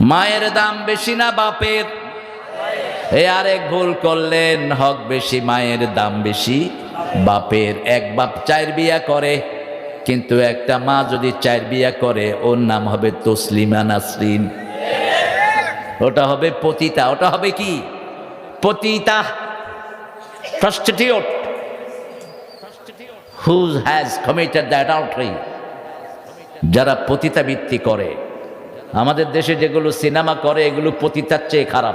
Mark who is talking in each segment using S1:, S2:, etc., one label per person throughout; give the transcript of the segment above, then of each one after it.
S1: মায়ের দাম বেশি না বাপের? এ আরেক ভুল করলেন, হক বেশি, মায়ের দাম বেশি, বাপের। এক বাপ চার বিয়া করে, কিন্তু একটা মা যদি চার বিয়া করে, ওর নাম হবে তসলিমা নাসরিন। ওটা হবে পতিতা। ওটা হবে কি? পতিতা। Prostitute who has committed the adultery যারা পতিতাবৃত্তি করে আমাদের দেশে যেগুলো সিনেমা করে, এগুলো পতিতার চেয়ে খারাপ।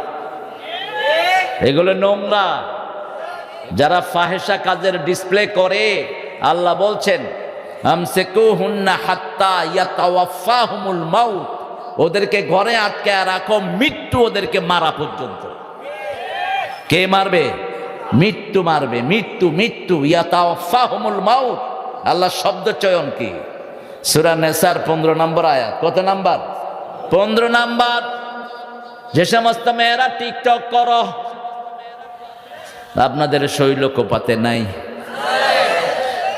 S1: এগুলো নোংরা। যারা ফাহেসা কাজের ডিসপ্লে করে, আল্লাহ বলছেন ওদেরকে ঘরে আটকে রাখো, মৃত্যু ওদেরকে মারা পর্যন্ত। কে মারবে? মৃত্যু মারবে। মৃত্যু মৃত্যু ইয়াতাওয়াফাহুমুল মাউত। আল্লাহ শব্দ চয়ন কি? সূরা নেসার পনেরো নম্বর আয়াত। কত নাম্বার? পনেরো নাম্বার, যে সমস্ত মেয়েরা টিকটক করো, আপনাদের শৈল কোপাতে নাই।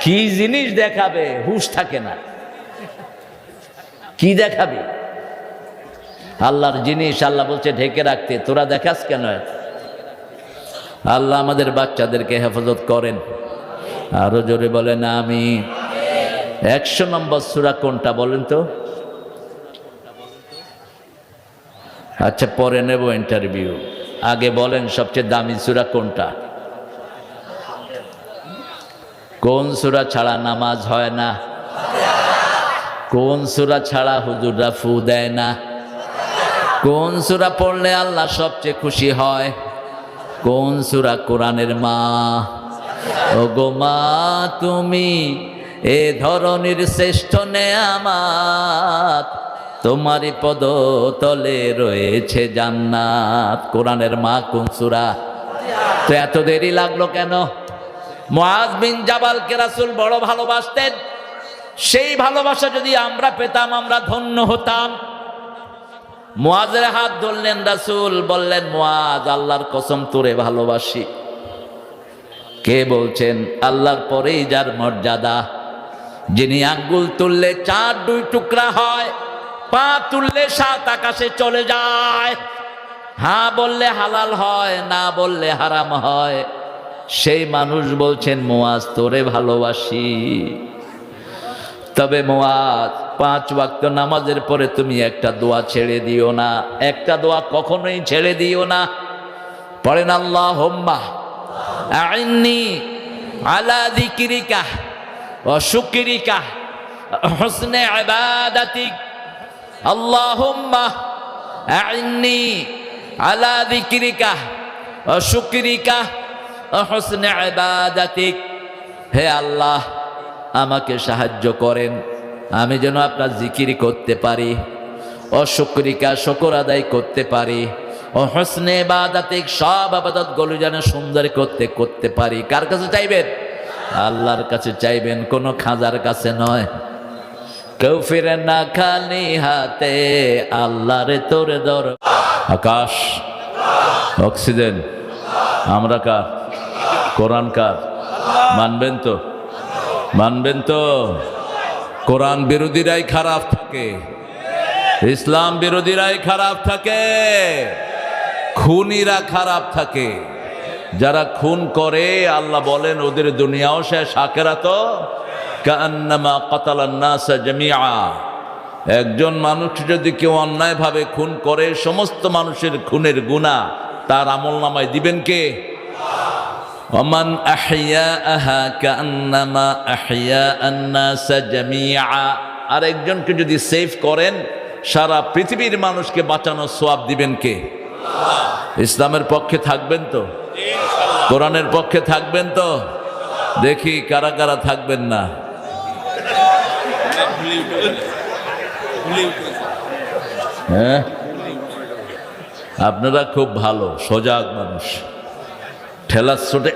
S1: কি জিনিস দেখাবে? হুশ থাকে না। কি দেখাবে? আল্লাহর জিনিস আল্লাহ বলছে, ঢেকে রাখতে। তোরা দেখাস কেন? আল্লাহ আমাদের বাচ্চাদেরকে হেফাজত করেন। আরও জোরে বলেন আমি একশো নম্বর সুরা কোনটা বলেন তো? আচ্ছা পরে নেব ইন্টারভিউ আগে বলেন সবচেয়ে দামি সুরা কোনটা? কোন সুরা ছাড়া নামাজ হয় না? কোন সুরা ছাড়া হুজুররা ফু দেয় না? কোন সুরা পড়লে আল্লাহ সবচেয়ে খুশি হয়? কোন সুরা কোরআনের মা? ও গো মা, তুমি এ ধরনের শ্রেষ্ঠ নেয়ামাত তোমারই পদ তলে রয়েছে জান্নাত, কোরআনের মা কোন সুরা। তো এত দেরি লাগল কেন? মুআজ বিন জাবালকে রাসূল বড় ভালোবাসতেন। সেই ভালোবাসা যদি আমরা পেতাম, আমরা ধন্য হতাম। মোয়াজের হাত ধরলেন রাসুল, বললেন মোয়াজ আল্লাহর কসম তোরে ভালোবাসি। কে বলছেন? আল্লাহর পরেই যার মর্যাদা। যিনি আঙ্গুল তুললে চার দুই টুকরা হয়। পা তুললে সাত আকাশে চলে যায়। হা বললে হালাল হয়, না বললে হারাম হয়। সেই মানুষ বলছেন, মোয়াজ, তোরে ভালোবাসি। তবে মোয়াজ, পাঁচ ওয়াক্ত নামাজের পরে তুমি একটা দোয়া ছেড়ে দিও না। একটা দোয়া কখনোই ছেড়ে দিও না। পড়েন আল্লাহ হোম্মা আইনি আলা শুকিরিকা হসনে আবাদাতিক আইনি আলা হে আল্লাহ, আমাকে সাহায্য করেন। আমি যেন আপনার জিকির করতে পারি অশুক্রিকা শকর আদায় করতে পারি, ও হসনে বাদাতিক সব আবাদত গলু যেন সুন্দর করতে করতে পারি। কার কাছে চাইবেন? আল্লাহর কাছে চাইবেন, কোনো খাজার কাছে নয়। কেউ ফিরে না খালি হাতে আল্লাহরে তোরে দর। আকাশ, অক্সিজেন, আমরা কার? কোরআন কার? মানবেন তো? মানবেন তো? কোরআন বিরোধীরাই খারাপ থাকে। ইসলাম বিরোধীরাই খারাপ থাকে। খুনিরা খারাপ থাকে। যারা খুন করে, আল্লাহ বলেন, ওদের দুনিয়াও শেষ আখেরা তো কান্নামা কাতালান্নাসা জামিয়া একজন মানুষ যদি কেউ অন্যায়ভাবে খুন করে, সমস্ত মানুষের খুনের গুণা তার আমল নামায় দিবেন কে? ওমান আহিয়া আহা কান্নামা আহিয়া আন্নাসা জামিয়া আর একজনকে যদি সেভ করেন, সারা পৃথিবীর মানুষকে বাঁচানোর সোয়াব দিবেন কে? ইসলামের পক্ষে থাকবেন তো? কোরআনের পক্ষে থাকবেন তো? দেখি কারা কারা থাকবেন না। হ্যাঁ? আপনারা খুব ভালো, সজাগ মানুষ। ঠেলার ছোটে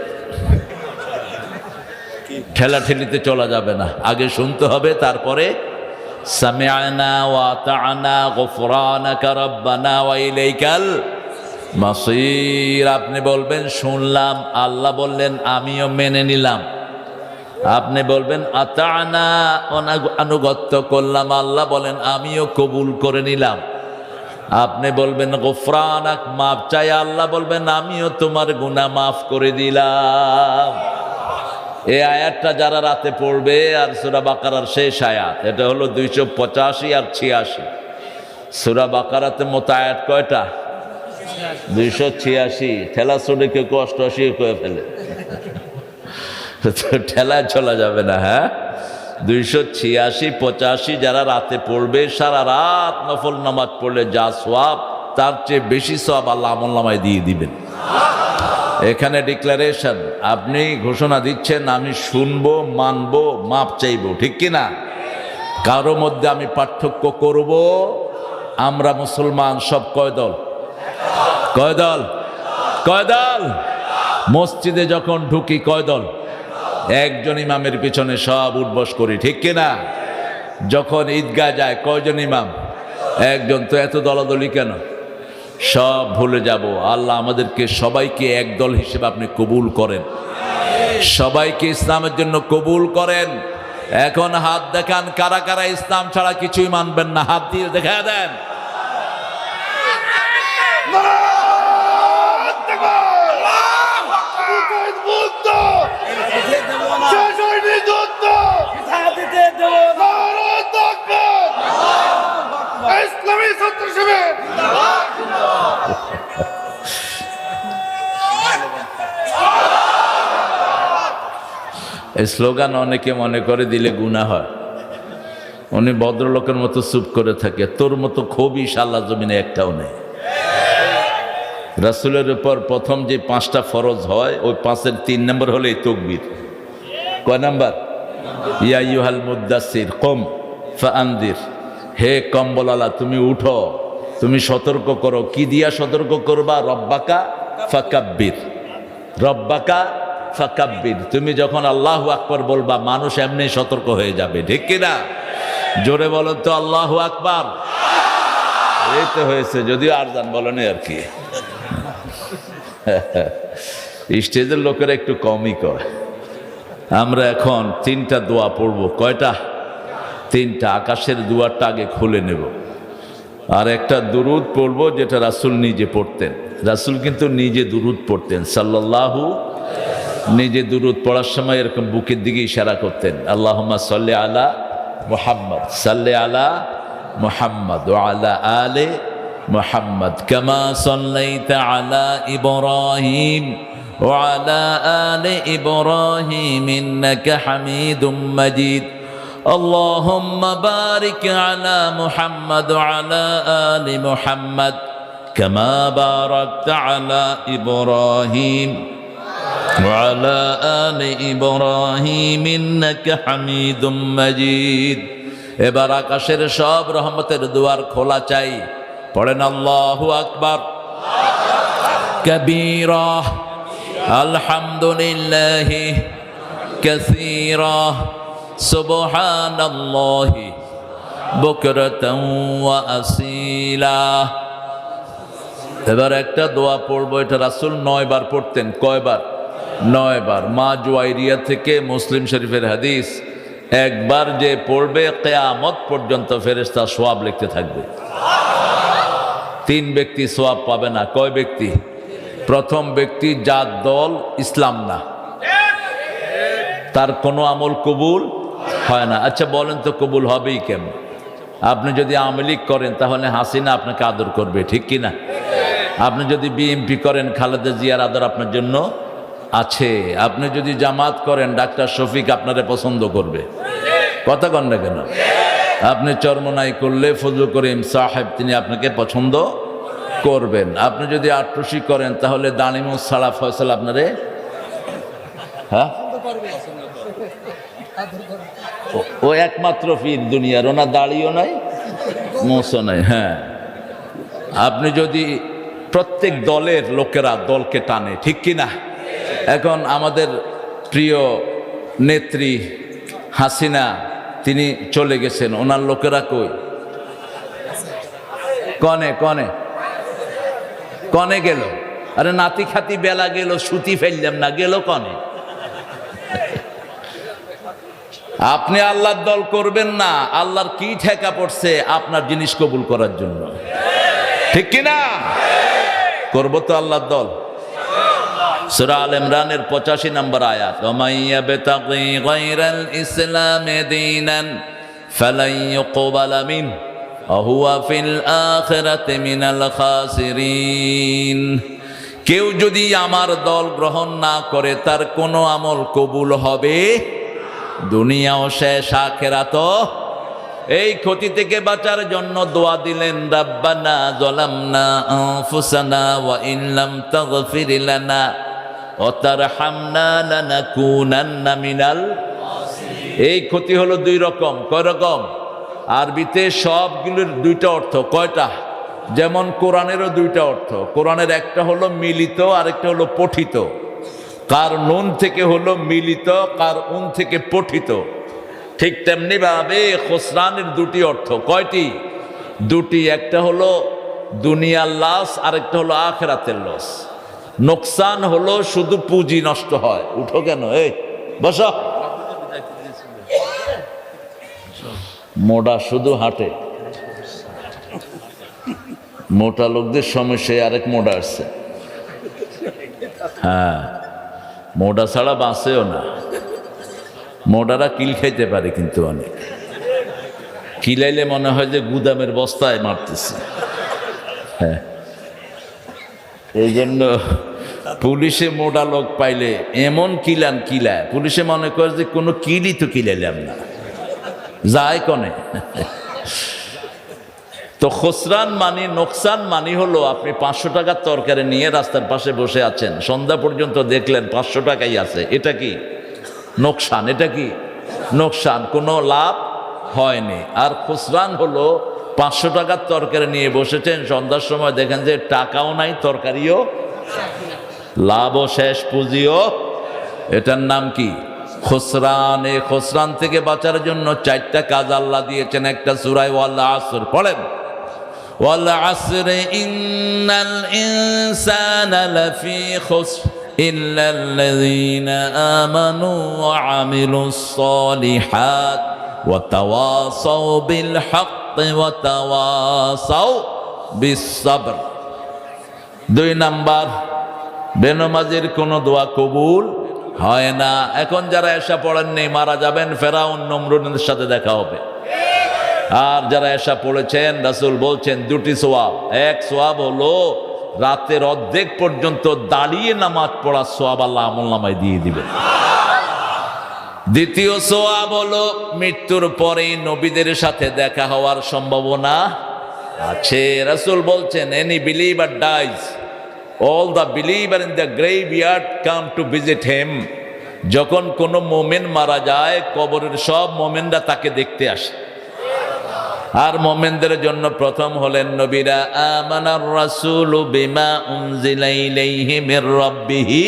S1: ঠেলা ঠেলিতে চলা যাবে না। আগে শুনতে হবে, তারপরে আপনি বলবেন, শুনলাম, আল্লাহ বললেন, আমিও মেনে নিলাম। আপনি বলবেন, আতা'না আনুগত্য করলাম, আল্লাহ বলেন, আমিও কবুল করে নিলাম। আপনি বলবেন, গোফরানাক মাপ চাই, আল্লাহ বলবেন, আমিও তোমার গুনাহ মাফ করে দিলাম। এই আয়াতটা যারা রাতে পড়বে, আর সুরা বাকারার শেষ আয়াত, এটা হলো দুইশো পঁচাশি আর ছিয়াশি। সুরা বাকারাতে মতো আয়াত কয়টা? দুইশো ছিয়াশি। ঠেলা শুনে কেউ অষ্টআশি করে ফেলে। ঠেলায় চলা যাবে না হ্যাঁ? দুইশো ছিয়াশি, পঁচাশি যারা রাতে পড়বে, সারা রাত নফল নামাজ পড়লে যা সোয়াব তার চেয়ে বেশি সোয়াব আল্লাহ আমল নামায় দিয়ে দিবেন। এখানে ডিক্লারেশন আপনি ঘোষণা দিচ্ছেন, আমি শুনব, মানবো, মাপ চাইব, ঠিক কি না? কারও মধ্যে আমি পার্থক্য করব, আমরা মুসলমান সব কয় দল? কয় দল? কয় দল? মসজিদে যখন ঢুকি, কয় দল? একজন ইমামের পিছনে সব উঠবস করি, ঠিক কিনা? যখন ঈদগাহ যায়, কয়জন ইমাম? একজন, তো এত দলাদলি কেন? সব ভুলে যাব। আল্লাহ আমাদেরকে সবাইকে এক দল হিসেবে আপনি কবুল করেন। সবাইকে ইসলামের জন্য কবুল করেন। এখন হাত দেখান, কারা কারা ইসলাম ছাড়া কিছুই মানবেন না। হাত দিয়ে দেখা দেন।
S2: ইসলামী ছাত্র
S1: এই স্লোগান অনেকে মনে করে দিলে গুণা হয়। উনি ভদ্রলোকের মতো চুপ করে থাকে। তোর মতো খুবই সাল্লা জমিনে একটাও নেই। রাসুলের উপর প্রথম যে পাঁচটা ফরজ হয়, ওই পাঁচের তিন নম্বর হলো এই তকবির। কয় নাম্বার? ইয়া ইউহাল মুদাসির কম ফান্দির হে কম্বলালা, তুমি উঠো, তুমি সতর্ক করো। কি দিয়া সতর্ক করবা? রব্বাকা ফাকাব্বির। রব্বাকা ফাকাব্বির। তুমি যখন আল্লাহ আকবর বলবা, মানুষ এমনি সতর্ক হয়ে যাবে, ঠিক কিনা? জোরে বলো তো, আল্লাহ আকবার। এই তো হয়েছে, যদিও আর জান বলেনি আর কি। স্টেজের লোকেরা একটু কমই কয় আমরা এখন তিনটা দোয়া পড়ব। কয়টা? তিনটা আকাশের দুয়ারটা আগে খুলে নেব আর একটা দুরুদ পড়বো যেটা রাসুল নিজে পড়তেন রাসুল কিন্তু নিজে দুরুদ পড়তেন সাল্লাল্লাহু নিজে দুরুদ পড়ার সময় এরকম বুকের দিকে ইশারা করতেন আল্লাহমা সাল্লে আলা মোহাম্মদ সাল্লে আলা মোহাম্মদ ও আলা আলে মোহাম্মদ কামা সাল্লাইতা আলা ইব্রাহিম وعلى آل إبراهيم إنك حميد مجيد اللهم بارك على محمد وعلى آل محمد كما باركت على إبراهيم وعلى آل إبراهيم إنك حميد مجيد এবার আকাশের সব রহমতের দুয়ার খোলা চাই পড়েন আল্লাহু আকবার কবীরা আলহামদুলিল্লাহ كثيرا سبحان الله بكرة وأصيلا এবার একটা দোয়া পড়বো এটা রাসুল নয় বার পড়তেন কয়বার নয় বার মা জুয়াইরিয়া থেকে মুসলিম শরীফের হাদিস একবার যে পড়বে কেয়ামত পর্যন্ত ফেরেস্তা সোয়াব লিখতে থাকবে তিন ব্যক্তি সোয়াব পাবে না কয় ব্যক্তি প্রথম ব্যক্তি যার দল ইসলাম না তার কোনো আমল কবুল হয় না। আচ্ছা বলেন তো কবুল হবেই কেন আপনি যদি আমলিক করেন, তাহলে হাসিনা আপনাকে আদর করবে, ঠিক কি না আপনি যদি বিএমপি করেন, খালেদা জিয়ার আদর আপনার জন্য আছে। আপনি যদি জামাত করেন, ডাক্তার শফিক আপনারে পছন্দ করবে। কথা কন না কেন? আপনি চর্মনাই করলে ফজল করিম সাহেব, তিনি আপনাকে পছন্দ করবেন। আপনি যদি আট্রসি করেন, তাহলে দানিমুস সালা ফয়সাল আপনারে হ্যাঁ? ও- একমাত্র ফির দুনিয়ার, ওনার দাড়িও নাই মোসও নাই হ্যাঁ। আপনি যদি প্রত্যেক দলের লোকেরা দলকে টানে, ঠিক কি না? এখন আমাদের প্রিয় নেত্রী হাসিনা, তিনি চলে গেছেন, ওনার লোকেরা কই? কনে কনে? কনে গেল? আরে নাতি খাতি বেলা গেল, সুতি ফেললাম না, গেল কনে? আপনি আল্লাহর দল করবেন না, আল্লাহর কি ঠেকা পড়ছে আপনার জিনিস কবুল করার জন্য। ঠিক কিনা করব তো আল্লাহর দল। আল পঁচাশি নম্বর কেউ যদি আমার দল গ্রহণ না করে, তার কোনো আমল কবুল হবে? দুনিয়াও শেষ আখেরাত এই ক্ষতি থেকে বাঁচার জন্য দোয়া দিলেন, রাব্বানা জলামনা আনফুসানা ওয়া ইল্লাম তাগফির লানা ওয়া তারহামনা লানাকুনান্না মিনাল এই ক্ষতি হলো দুই রকম। কয় রকম? আরবিতে সবগুলোর দুইটা অর্থ, কয়টা? যেমন কোরআনেরও দুইটা অর্থ। কোরআনের একটা হলো মিলিত, আরেকটা হলো পঠিত। কার নুন থেকে হলো মিলিত, কার উন থেকে পঠিত। ঠিক তেমনি ভাবে খসরানের দুটি অর্থ। কয়টি? দুটি, একটা হলো দুনিয়ার লাশ আরেকটা হলো আখেরাতের লস নোকসান হলো শুধু পুঁজি নষ্ট হয়। উঠো কেন? এই, বস। মোটা শুধু হাঁটে। মোটা লোকদের সমস্যায় আরেক মোটা আসছে। হ্যাঁ। মোটা ছাড়া বাঁচেও না। মোডারা কিল খাইতে পারে কিন্তু অনেক। কিলাইলে মনে হয় যে গুদামের বস্তায় মারতেছে। হ্যাঁ। এই জন্য পুলিশে মোটা লোক পাইলে এমন কিলান কিলায়, পুলিশে মনে করে যে কোনো কিলই তো কিলাইলাম না। যায় কনে? তো খসরান মানি, নোকসান মানি হলো আপনি পাঁচশো টাকার তরকারি নিয়ে রাস্তার পাশে বসে আছেন। সন্ধ্যা পর্যন্ত দেখলেন পাঁচশো টাকাই আছে। এটা কি? নোকসান। এটা কি? নোকসান। কোনো লাভ হয়নি। আর খুসরান হলো পাঁচশো টাকার তরকারি নিয়ে বসেছেন, সন্ধ্যার সময় দেখেন যে টাকাও নাই, তরকারিও লাভও শেষ, পুঁজিও। এটার নাম কি? খসরান। এই খসরান থেকে বাঁচার জন্য চারটা কাজ আল্লাহ দিয়েছেন। একটা সুরাই ওয়াল্লাহ আসর পড়েন? والعصر إن الإنسان لفي خسر إلا الذين آمنوا وعملوا الصالحات وتواصوا بالحق وتواصوا بالصبر দুই নাম্বার বেনমাজির কোনো দোয়া কবুল হয় না এখন যারা এসা পড়েননি মারা যাবেন ফেরাউন নমরুনের সাথে দেখা হবে আর যারা এসা পড়েছেন, রাসুল বলছেন দুটি সোয়াব। এক সোয়াব হলো রাতের অর্ধেক পর্যন্ত দাঁড়িয়ে নামাজ পড়া সোয়াব আল্লাহ আমল নামায় দিয়ে দিবেন। দ্বিতীয় সোয়াব হলো মৃত্যুর পরে নবীদের সাথে দেখা হওয়ার সম্ভাবনা আছে। রাসুল বলছেন any believer dies all the believer in the graveyard come to visit them যখন কোনো মোমেন মারা যায়, কবরের সব মোমেনরা তাকে দেখতে আসে। আর মোমেনদের জন্য প্রথম হলেন নবীরা আমানার রাসূলু বিমা উনজিলা ইলাইহি মির রাব্বিহি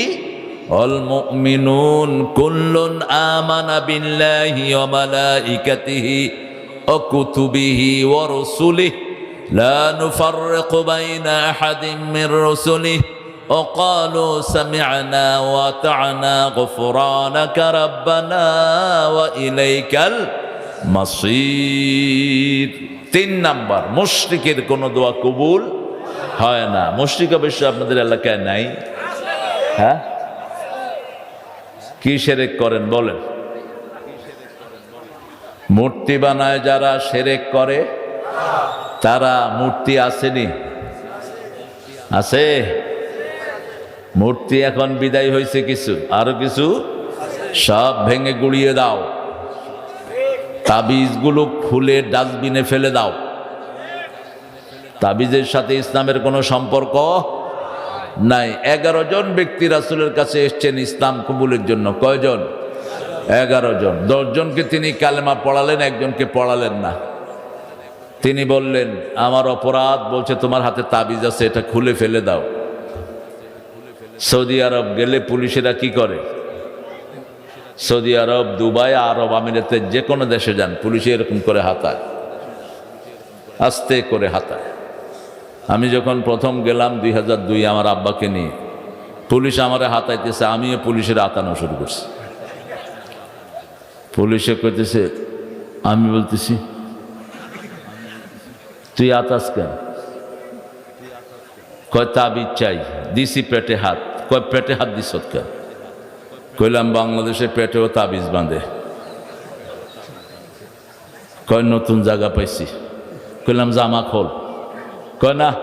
S1: অল মুমিনুন কুল্লুন আমানা বিল্লাহি ওয়া মালাইকাতিহি ওয়া কুতুবিহি ওয়া রুসুলিহি লা নুফাররিকু বাইনা আহাদিন মির রুসুলিহি وقالوا سمعنا وأطعنا غفرانك ربنا وإليك মাসির তিন নাম্বার, মুশ্রিকের কোনো দোয়া কবুল হয় না। মুশ্রিক অবশ্য আপনাদের এলাকায় নাই। হ্যাঁ? কি সেরেক করেন বলেন। মূর্তি বানায় যারা সেরেক করে, তারা মূর্তি আসেনি। আছে? মূর্তি এখন বিদায় হয়েছে কিছু। আরও কিছু? সব ভেঙে গুড়িয়ে দাও। তাবিজগুলো খুলে ডাস্টবিনে ফেলে দাও। তাবিজের সাথে ইসলামের কোনো সম্পর্ক নাই। এগারো জন ব্যক্তি রাসুলের কাছে এসছেন ইসলাম কবুলের জন্য। কয়জন? এগারো জন। দশজনকে তিনি কালেমা পড়ালেন, একজনকে পড়ালেন না। তিনি বললেন, আমার অপরাধ, বলছে, তোমার হাতে তাবিজ আছে, এটা খুলে ফেলে দাও। সৌদি আরব গেলে পুলিশেরা কি করে? সৌদি আরব, দুবাই, আরব আমিরাতে যে কোনো দেশে যান, পুলিশে এরকম করে হাতায়। আস্তে করে হাতায়। আমি যখন প্রথম গেলাম দুই হাজার দুই আমার আব্বাকে নিয়ে, পুলিশ আমারে হাতাইতেছে, আমিও পুলিশের হাতানো শুরু করছি। পুলিশে কইতেছে, আমি বলতেছি, তুই আতাস কেন? কয়, তাবিজ চাই, দিছি পেটে হাত। কয়, পেটে হাত দিস কে কইলাম, বাংলাদেশে পেটেও তাবিজ বাঁধে। কয়, নতুন জায়গা পাইছি। কইলাম, জামা খোল। কয়, না।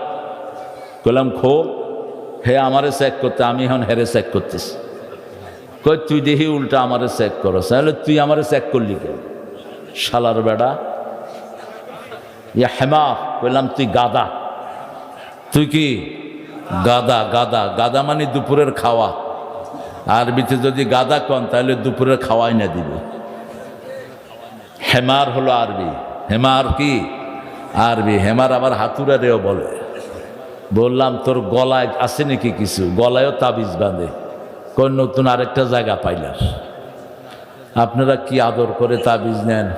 S1: কইলাম খো হে, আমারে চেক করতে, আমি এখন হেরে চেক করতেছি। কই তুই দেখি উল্টা আমারে চেক করস। তাহলে তুই আমারে চেক করলি কেন? শালার বেড়া। ইয়া হেমা কইলাম, তুই গাদা। তুই কি? গাদা গাদা। গাদা মানে দুপুরের খাওয়া। আরবিতে যদি গাদা কন, তাহলে দুপুরের খাওয়াই না দিবে। হেমার হলো আরবি। হেমার কি? আরবি। হেমার আবার হাতুরারেও বলে। বললাম, তোর গলায় আছে নাকি কিছু? গলায়ও তাবিজ বাঁধে। কোন নতুন আরেকটা জায়গা পাইলাম। আপনারা কি আদর করে তাবিজ নেন?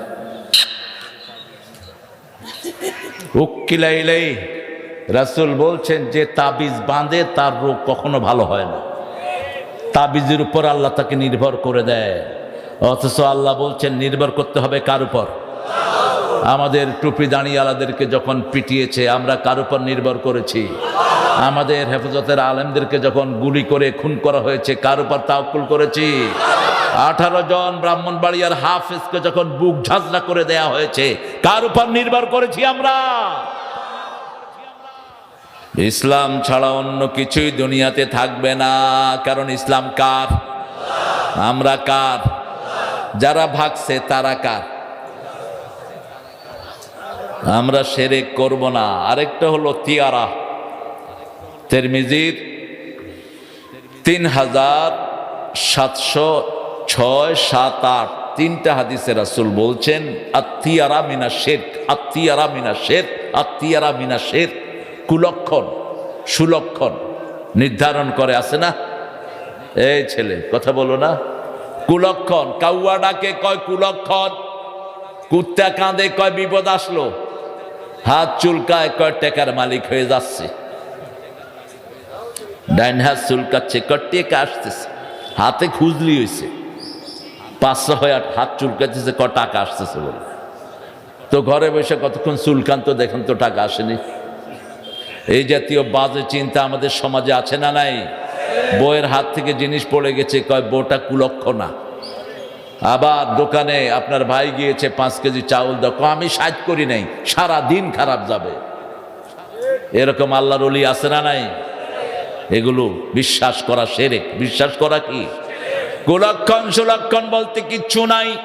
S1: উক্কিলাইলেই রাসুল বলছেন, যে তাবিজ বাঁধে, তার রোগ কখনো ভালো হয় না। তাবিজের উপর আল্লাহ তাকে নির্ভর করে দেয়। অথচ আল্লাহ বলছেন, নির্ভর করতে হবে কার উপর? আমাদের টুপি দাঁড়িয়ালাদেরকে যখন পিটিয়েছে, আমরা কার উপর নির্ভর করেছি? আমাদের হেফাজতের আলেমদেরকে যখন গুলি করে খুন করা হয়েছে, কার উপর তাওকুল করেছি? আঠারো জন ব্রাহ্মণবাড়িয়ার হাফেজকে যখন বুক ঝাঁঝরা করে দেয়া হয়েছে, কার উপর নির্ভর করেছি আমরা? ইসলাম ছাড়া অন্য কিছুই দুনিয়াতে থাকবে না। কারণ ইসলাম কার? আমরা কার? যারা ভাগছে তারা কার? আমরা সেরেক করব না। আরেকটা হলো তিয়ারা। তেরমিজির তিন হাজার সাতশো ছয় সাত আট। তিনটা হাদিসে রাসুল বলছেন আত্মিয়ারা মিনা শেখ আত্মিয়ারা মিনা শেখ আত্মিয়ারা মিনা শের কুলক্ষণ, সুলক্ষণ নির্ধারণ করে, আছে না? এই ছেলে, কথা বলো না। কুলক্ষণ, কাউয়া ডাকে, কয় কুলক্ষণ? কুত্তা কাঁদে, কয় বিপদ আসলো? হাত চুলকায়, কয় টেকার মালিক হয়ে যাচ্ছে। ডাইন হাত চুলকাচ্ছে, কয় টেকা আসতেছে। হাতে খুঁজলি হয়েছে পাঁচশো হয়ে হাত চুলকাচ্ছে ক টাকা আসতেছে বলে। তো ঘরে বসে কতক্ষণ চুলকান তো দেখেন তো টাকা আসেনি। এই জাতীয় বাজে চিন্তা আমাদের সমাজে আছে না নাই? বইয়ের হাত থেকে জিনিস পড়ে গেছে, কয় বউটা কুলক্ষ না। আবার দোকানে আপনার ভাই গিয়েছে, পাঁচ কেজি চাউল দেখো আমি সাজ করি নাই, সারা দিন খারাপ যাবে। এরকম আল্লাহর অলি আছে না নাই? এগুলো বিশ্বাস করা সেরেক। বিশ্বাস করা কি? কুলক্ষণ সুলক্ষণ বলতে কিচ্ছু নাই।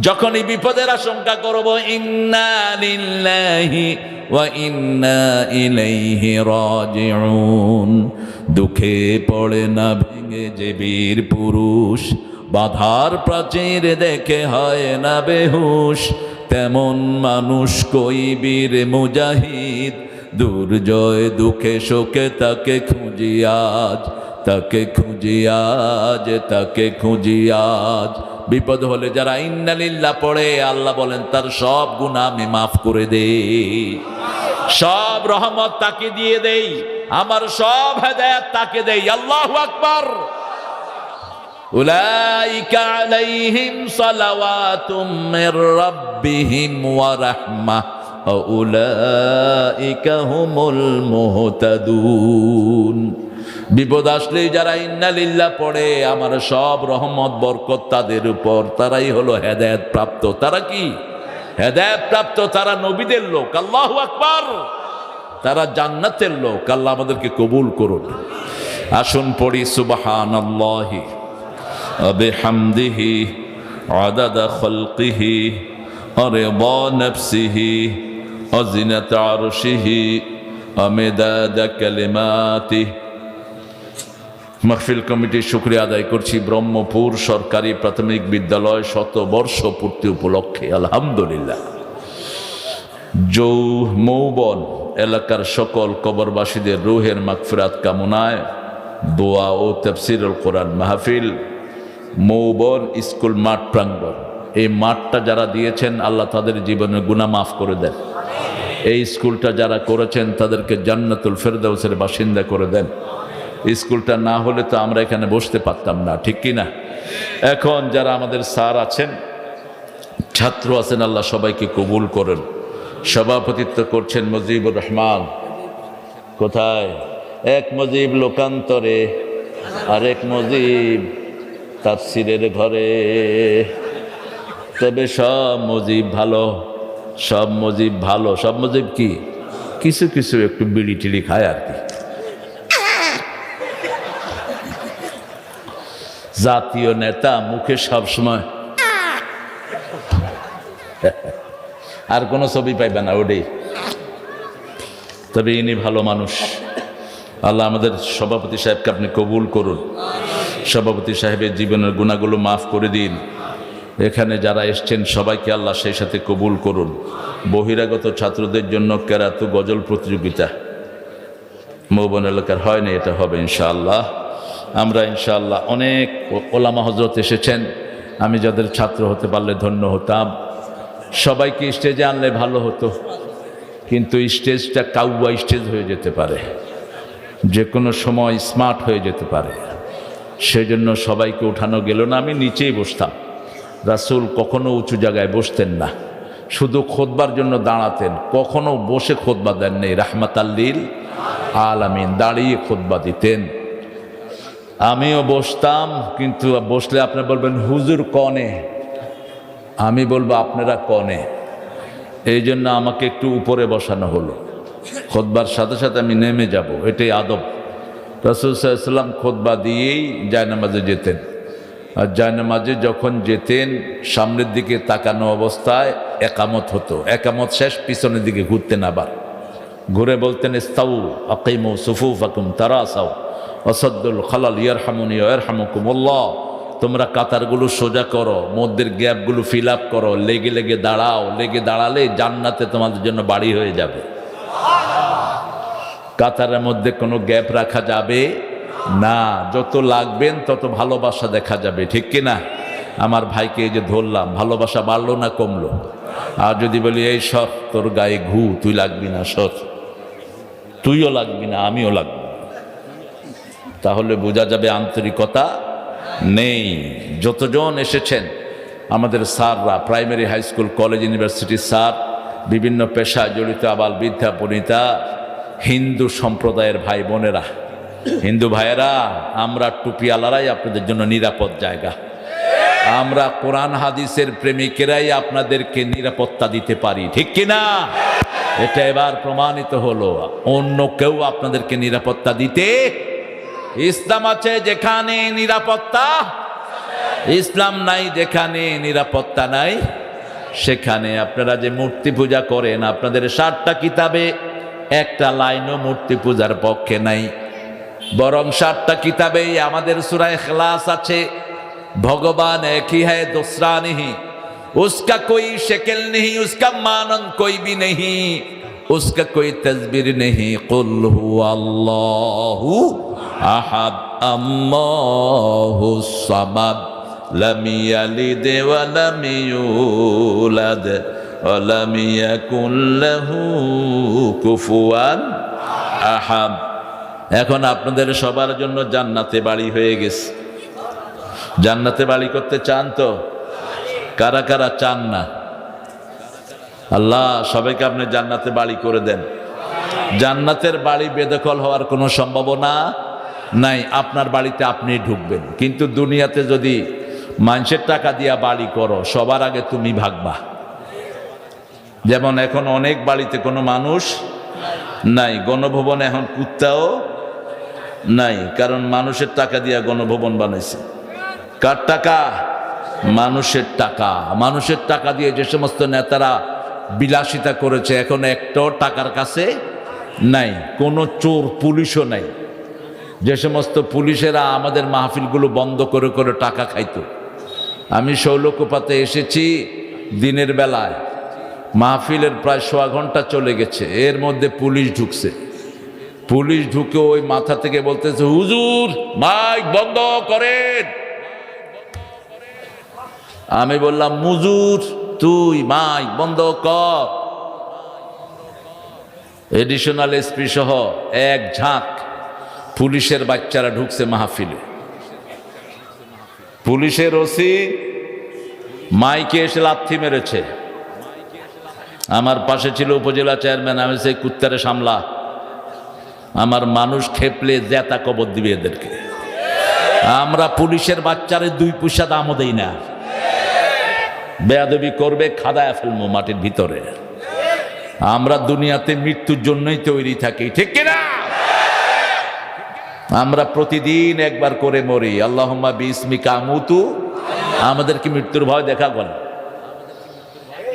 S1: যখনই বিপদের আশঙ্কা করব, ইন্না লিল্লাহি ওয়া ইন্না ইলাইহি রাজিউন। দুঃখে পড়ে না ভেঙে যে বীর পুরুষ, বাধার প্রাচীর দেখে হয় না বেহুশ। তেমন মানুষ কই বীর মুজাহিদ? দুর্জয় দুঃখে শোকে তাকে খুঁজি আজ, তাকে খুঁজি আজ, তাকে খুঁজি আজ। বিপদ হলে যারা ইন্নালিল্লা পড়ে আল্লাহ বলেন তার সব গুণা আমি মাফ করে দেই সব রহমত তাকে দিয়ে দেই আমার সব হেদায়াত তাকে দেই আল্লাহ আকবার أولئك عليهم صلوات من ربهم ورحمة وأولئك هم المهتدون বিপদ আসলেই যারা ইন্নালিল্লা পড়ে, আমার সব রহমত, বরকত তাদের উপর। তারাই হলো হেদায়ত প্রাপ্ত। তারা কি? হেদায়ত প্রাপ্ত তারা নবীদের লোক। আল্লাহ আকবর! তারা জান্নাতের লোক। আল্লাহ আমাদেরকে কবুল করুন। আসুন পড়ি সুবাহান আল্লাহি হামদিহি আদাদা খলকিহি অরে নফসিহি, অজিনাত আরশিহি, অমেদাদা কালিমাতিহি। মাহফিল কমিটির শুক্রিয়া আদায় করছি। ব্রহ্মপুর সরকারি প্রাথমিক বিদ্যালয় শতবর্ষ পূর্তি উপলক্ষে, আলহামদুলিল্লাহ। যৌ মৌবন এলাকার সকল কবরবাসীদের রুহের মাগফিরাত কামনায় দোয়া ও তফসিরুল কোরআন মাহফিল, মৌবন স্কুল মাঠ প্রাঙ্গণ। এই মাঠটা যারা দিয়েছেন, আল্লাহ তাদের জীবনে গুণা মাফ করে দেন। এই স্কুলটা যারা করেছেন, তাদেরকে জান্নাতুল ফেরদাউসের বাসিন্দা করে দেন। স্কুলটা না হলে তো আমরা এখানে বসতে পারতাম না, ঠিক কি না? এখন যারা আমাদের স্যার আছেন, ছাত্র আছেন, আল্লাহ সবাইকে কবুল করেন। সভাপতিত্ব করছেন মজিবুর রহমান। কোথায়? এক মজিব লোকান্তরে, আরেক মজিব তার তাফসিরের ঘরে। তবে সব মজিব ভালো, সব মজিব ভালো, সব মজিব কি? কিছু কিছু একটু বিড়ি টিড়ি খায় আর কি। জাতীয় নেতা মুখে সবসময়। আর কোনো ছবি পাইবে না ওটাই তবে ইনি ভালো মানুষ। আল্লাহ আমাদের সভাপতি সাহেবকে আপনি কবুল করুন। সভাপতি সাহেবের জীবনের গুণাগুলো মাফ করে দিন। এখানে যারা এসছেন, সবাইকে আল্লাহ সেই সাথে কবুল করুন। বহিরাগত ছাত্রদের জন্য কেরাত গজল প্রতিযোগিতা। মৌবন এলাকার হয়নি এটা হবে ইনশাআল্লাহ। আমরা ইনশাআল্লাহ অনেক ওলামা হজরত এসেছেন। আমি যাদের ছাত্র হতে পারলে ধন্য হতাম। সবাইকে স্টেজে আনলে ভালো হতো। কিন্তু স্টেজটা কাউয়া স্টেজ হয়ে যেতে পারে। যে কোনো সময় স্মার্ট হয়ে যেতে পারে। সেই জন্য সবাইকে উঠানো গেল না, আমি নিচেই বসতাম। রাসুল কখনো উঁচু জায়গায় বসতেন না। শুধু খোদবার জন্য দাঁড়াতেন। কখনো বসে খোদবা দেন নেই রাহমাত আল্লিল আলামিন দাঁড়িয়ে খোদবা দিতেন। আমিও বসতাম, কিন্তু বসলে আপনারা বলবেন, হুজুর কনে? আমি বলব, আপনারা কনে? এই জন্য আমাকে একটু উপরে বসানো হলো। খোদবার সাথে সাথে আমি নেমে যাব, এটাই আদব। রসুল সাল্লাম খোদবা দিয়েই জায়নামাজে যেতেন। আর জায়নামাজে যখন যেতেন, সামনের দিকে তাকানো অবস্থায় একামত হতো। একামত শেষ, পিছনের দিকে ঘুরতেন আবার। ঘুরে বলতেন, ইস্তাউ আকিমু সুফুফ আকুম তারা আসাও অসদ্দুল খালাল ইয়ার হামুনি ইয়ার হামুকুম তোমরা কাতারগুলো সোজা করো, মধ্যের গ্যাপগুলো ফিল আপ করো, লেগে লেগে দাঁড়াও, লেগে দাঁড়ালে জান্নাতে তোমাদের জন্য বাড়ি হয়ে যাবে। কাতারের মধ্যে কোনো গ্যাপ রাখা যাবে না। যত লাগবেন তত ভালোবাসা দেখা যাবে, ঠিক কি না আমার ভাইকে এই যে ধরলাম, ভালোবাসা বাড়লো না কমলো? আর যদি বলি, এই সর, তোর গায়ে ঘু, তুই লাগবি না, সর। তুইও লাগবি না, আমিও লাগবো। তাহলে বোঝা যাবে আন্তরিকতা নেই। যতজন এসেছেন, আমাদের স্যাররা, প্রাইমারি হাই স্কুল, কলেজ, ইউনিভার্সিটির স্যার, বিভিন্ন পেশায় জড়িত, আবাল বিদ্যা পণিতা হিন্দু সম্প্রদায়ের ভাই বোনেরা। হিন্দু ভাইয়েরা, আমরা টুপিওয়ালারাই আপনাদের জন্য নিরাপদ জায়গা। আমরা কোরআন হাদিসের প্রেমিকেরাই আপনাদেরকে নিরাপত্তা দিতে পারি, ঠিক কি না? এটা এবার প্রমাণিত হলো। অন্য কেউ আপনাদেরকে নিরাপত্তা দিতে ইসলাম আছে যেখানে নিরাপত্তা। ইসলাম নাই যেখানে নিরাপত্তা নাই। সেখানে আপনারা যে মূর্তি পূজা করেন, আপনাদের সাতটা কিতাবে একটা লাইনও মূর্তি পূজার পক্ষে নাই। বরং ষাটটা কিতাবেই আমাদের সুরায় খেলাস আছে। ভগবান একই হ্যায় দোসরা নেহি। উসকা কই শেকেল নেহি, উসকা মানন কইবি নেহি। उसका कोई तस्वीर नहीं। कुल अल्लाह अहद, अम्माहु सबद। लम यलिद व लम यूलद व लम यकुन লহু কুফুয়ান আহাদ এখন আপনাদের সবার জন্য জান্নাতে বাড়ি হয়ে গেছে। জান্নাতে বাড়ি করতে চান তো? কারা কারা চান না? আল্লাহ, সবাইকে আপনি জান্নাতে বাড়ি করে দেন। জান্নাতের বাড়ি বেদখল হওয়ার কোনো সম্ভাবনা নাই, আপনার বাড়িতে আপনি ঢুকবেন। কিন্তু দুনিয়াতে যদি মানুষের টাকা দিয়া বাড়ি করো, সবার আগে তুমি ভাগবা। যেমন এখন অনেক বাড়িতে কোনো মানুষ নাই, গণভবন এখন কুত্তাও নাই, কারণ মানুষের টাকা দিয়া গণভবন বানাইছে। কার টাকা? মানুষের টাকা। মানুষের টাকা দিয়ে যে সমস্ত নেতারা বিলাসিতা করেছে, এখন একটাও টাকার কাছে নাই, কোনো চোর, পুলিশও নাই। যে সমস্ত পুলিশেরা আমাদের মাহফিলগুলো বন্ধ করে করে টাকা খাইতো। আমি শৌলকোপাতে এসেছি দিনের বেলায়। মাহফিলের প্রায় সোয়া ঘণ্টা চলে গেছে, এর মধ্যে পুলিশ ঢুকছে। পুলিশ ঢুকে ওই মাথা থেকে বলতেছে, হুজুর, মাইক বন্ধ করেন। আমি বললাম মুজুর তুই মাইক বন্ধ কর। এডিশনাল এসপি সহ এক ঝাঁক পুলিশের বাচ্চারা ঢুকছে মাহফিলে। পুলিশের ওসি মাইকে এসে লাথি মেরেছে। আমার পাশে ছিল উপজেলা চেয়ারম্যান, আমি সেই কুত্তারে সামলা। আমার মানুষ খেপলে জেতা কবর দিবে এদেরকে। আমরা পুলিশের বাচ্চারে দুই পয়সা দামও দেই না। বেয়াদবি করবে, খাদায় ফেলব মাটির ভিতরে। আমরা দুনিয়াতে মৃত্যুর জন্যই তৈরি থাকি, ঠিক কিনা? আমরা প্রতিদিন একবার করে মরি। আল্লাহম্মা বিসমিকা মুতু আমাদের কি মৃত্যুর ভয় দেখা গেল?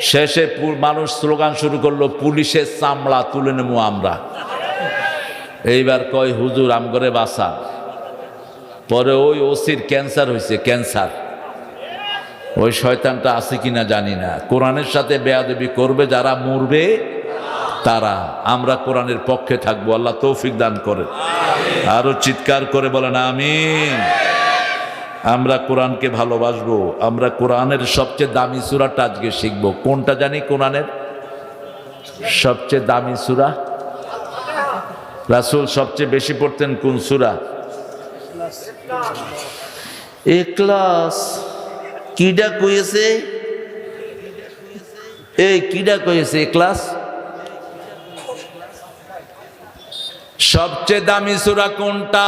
S1: শেষে মানুষ স্লোগান শুরু করল, পুলিশের চামড়া তুলে নেব আমরা। এইবার কয়, হুজুর, আমগরে বাসা। পরে ওই ওসির ক্যান্সার হয়েছে, ক্যান্সার। ওই শয়তানটা আছে কিনা জানি না। কোরআনের সাথে বেয়াদবি করবে যারা মরবে তারা। আমরা কোরআনের পক্ষে থাকব আল্লাহ তৌফিক দান করে। আরও চিৎকার করে বলেন আমিন। আমরা কোরআনকে ভালোবাসবো আমরা কোরআনের সবচেয়ে দামি সুরাটা আজকে শিখব। কোনটা জানি কোরআনের? সবচেয়ে দামি সুরা? রাসূল সবচেয়ে বেশি পড়তেন কোন সুরা? এক্লাস কিডা কইছে? এই কিডা কইছে ক্লাস? সবচেয়ে দামি সুরা কোনটা?